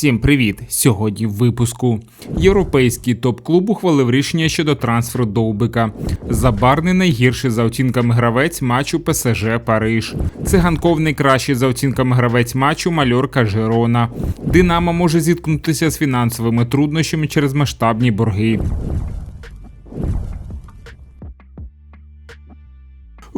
Всім привіт! Сьогодні в випуску. Європейський топ-клуб ухвалив рішення щодо трансферу Довбика. Забарний найгірший за оцінками гравець матчу ПСЖ Париж. Циганков найкращий за оцінками гравець матчу Мальорка Жерона. Динамо може зіткнутися з фінансовими труднощами через масштабні борги.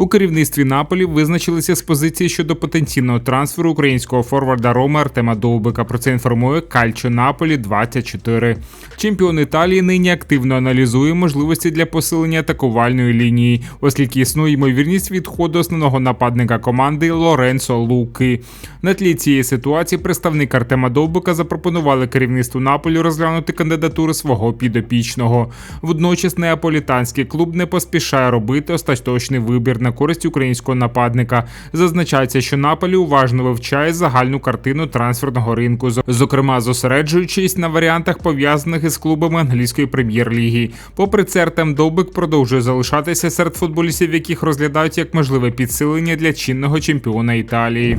У керівництві Наполі визначилися з позиції щодо потенційного трансферу українського форварда Роми Артема Довбика. Про це інформує Кальчо Наполі 24 Чемпіон Італії нині активно аналізує можливості для посилення атакувальної лінії, оскільки існує ймовірність відходу основного нападника команди Лоренцо Луки. На тлі цієї ситуації представник Артема Довбика запропонували керівництву Наполі розглянути кандидатуру свого підопічного. Водночас неаполітанський клуб не поспішає робити остаточний вибір на користь українського нападника. Зазначається, що Наполі уважно вивчає загальну картину трансферного ринку, зокрема зосереджуючись на варіантах пов'язаних із клубами англійської прем'єр-ліги. Попри це, Артем Довбик продовжує залишатися серед футболістів, яких розглядають як можливе підсилення для чинного чемпіона Італії.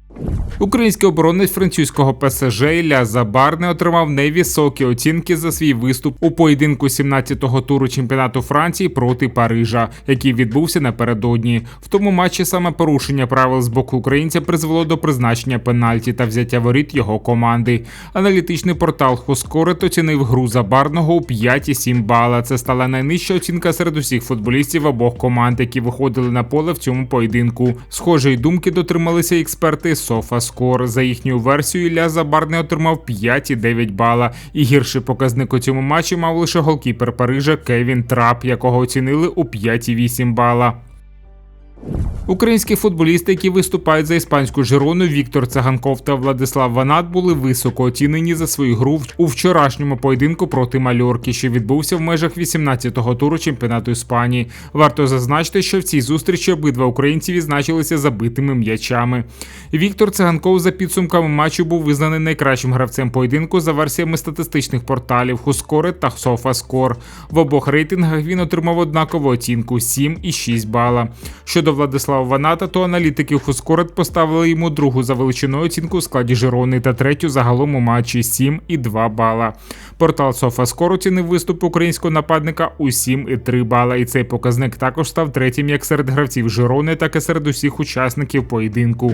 Український оборонець французького ПСЖ Ілля Забарне отримав невисокі оцінки за свій виступ у поєдинку 17-го туру чемпіонату Франції проти Парижа, який відбувся напередодні. В тому матчі саме порушення правил з боку українця призвело до призначення пенальті та взяття воріт його команди. Аналітичний портал Хоскорет оцінив гру Забарного у 5,7 бала. Це стала найнижча оцінка серед усіх футболістів обох команд, які виходили на поле в цьому поєдинку. Схожої думки дотрималися експерти. SofaScore. За їхню версію Ілля Забарний отримав 5,9 бала. І гірший показник у цьому матчі мав лише голкіпер Парижа Кевін Трап, якого оцінили у 5,8 бала. Українські футболісти, які виступають за іспанську Жирону, Віктор Цаганков та Владислав Ванат були високо оцінені за свою гру у вчорашньому поєдинку проти Мальорки, що відбувся в межах 18-го туру чемпіонату Іспанії. Варто зазначити, що в цій зустрічі обидва українці відзначилися забитими м'ячами. Віктор Циганков за підсумками матчу був визнаний найкращим гравцем поєдинку за версіями статистичних порталів Хускори та Софаскор. В обох рейтингах він отримав однакову оцінку 7 і 6 бала. Щодо Владислава Ваната, то аналітики Хускорет поставили йому другу за величиною оцінку у складі Жирони та третю загалом у матчі 7 і 2 бала. Портал Софаскор оцінив виступ українського нападника у 7 і 3 бала. І цей показник також став третім як серед гравців Жирони, так і серед усіх учасників поєдинку.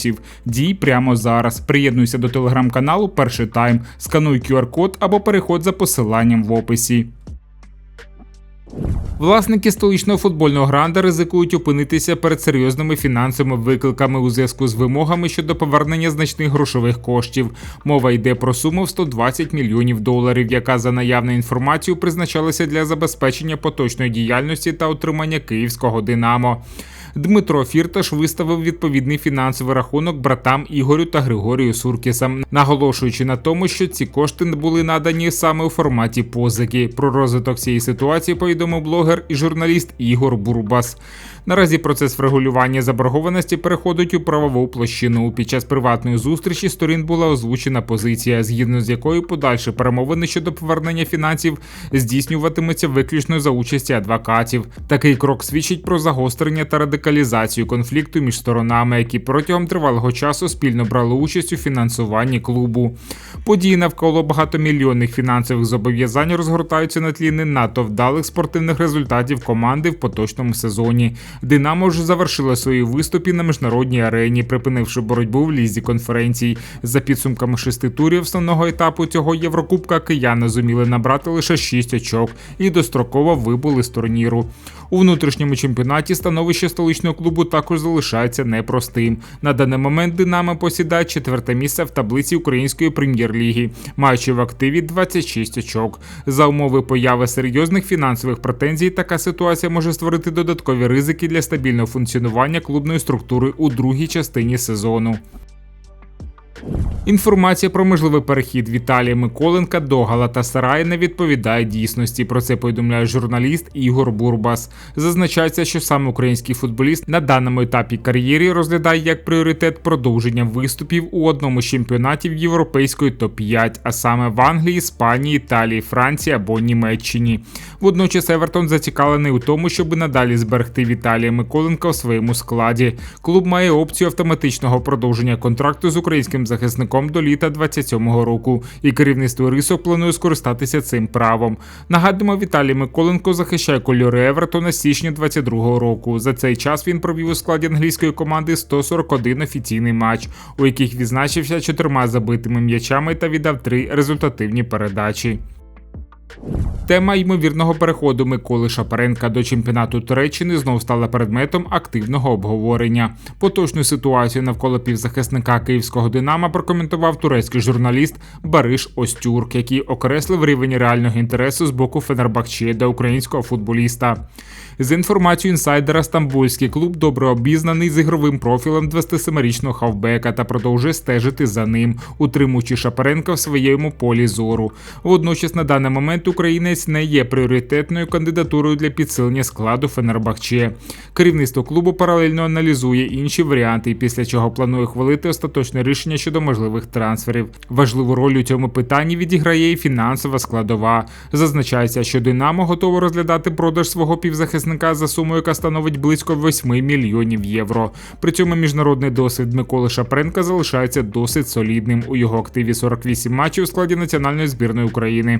українців. Дій прямо зараз. Приєднуйся до телеграм-каналу Перший Тайм, скануй QR-код або переходь за посиланням в описі. Власники столичного футбольного гранда ризикують опинитися перед серйозними фінансовими викликами у зв'язку з вимогами щодо повернення значних грошових коштів. Мова йде про суму в 120 мільйонів доларів, яка за наявною інформацією призначалася для забезпечення поточної діяльності та утримання київського Динамо. Дмитро Фірташ виставив відповідний фінансовий рахунок братам Ігорю та Григорію Суркісам, наголошуючи на тому, що ці кошти були надані саме у форматі позики. Про розвиток цієї ситуації повідомив блогер і журналіст Ігор Бурбас. Наразі процес врегулювання заборгованості переходить у правову площину. Під час приватної зустрічі сторін була озвучена позиція, згідно з якою подальші перемовини щодо повернення фінансів здійснюватимуться виключно за участі адвокатів. Такий крок свідчить про загострення та радикалізацію конфлікту між сторонами, які протягом тривалого часу спільно брали участь у фінансуванні клубу. Події навколо багатомільйонних фінансових зобов'язань розгортаються на тлі не надто вдалих спортивних результатів команди в поточному сезоні. Динамо вже завершила свої виступи на міжнародній арені, припинивши боротьбу в лізі конференцій. За підсумками шести турів основного етапу цього Єврокубка кияни зуміли набрати лише шість очок і достроково вибули з турніру. У внутрішньому чемпіонаті становище столичного клубу також залишається непростим. На даний момент Динамо посідає четверте місце в таблиці української прем'єр-ліги, маючи в активі 26 очок. За умови появи серйозних фінансових претензій, така ситуація може створити додаткові ризики для стабільного функціонування клубної структури у другій частині сезону. Інформація про можливий перехід Віталія Миколенка до Галатасараї не відповідає дійсності. Про це повідомляє журналіст Ігор Бурбас. Зазначається, що сам український футболіст на даному етапі кар'єри розглядає як пріоритет продовження виступів у одному з чемпіонатів європейської топ-5, а саме в Англії, Іспанії, Італії, Франції або Німеччині. Водночас Евертон зацікавлений у тому, щоб надалі зберегти Віталія Миколенка у своєму складі. Клуб має опцію автоматичного продовження контракту з українським захисником до літа 27-го року, і керівництво Рисок планує скористатися цим правом. Нагадуємо, Віталій Миколенко захищає кольори Евертона з січня 22-го року. За цей час він провів у складі англійської команди 141 офіційний матч, у яких відзначився чотирма забитими м'ячами та віддав три результативні передачі. Тема ймовірного переходу Миколи Шапаренка до чемпіонату Туреччини знов стала предметом активного обговорення. Поточну ситуацію навколо півзахисника київського Динама прокоментував турецький журналіст Бариш Остюрк, який окреслив рівень реального інтересу з боку Фенербахче до українського футболіста. З інформацією інсайдера, стамбульський клуб добре обізнаний з ігровим профілем 27-річного хавбека та продовжує стежити за ним, утримуючи Шапаренка в своєму полі зору. Водночас, на даний момент українець не є пріоритетною кандидатурою для підсилення складу Фенербахче. Керівництво клубу паралельно аналізує інші варіанти, після чого планує хвалити остаточне рішення щодо можливих трансферів. Важливу роль у цьому питанні відіграє і фінансова складова. Зазначається, що Динамо готово розглядати продаж свого півзахисника за сумою, яка становить близько 8 мільйонів євро. При цьому міжнародний досвід Миколи Шапренка залишається досить солідним. У його активі 48 матчів у складі національної збірної України.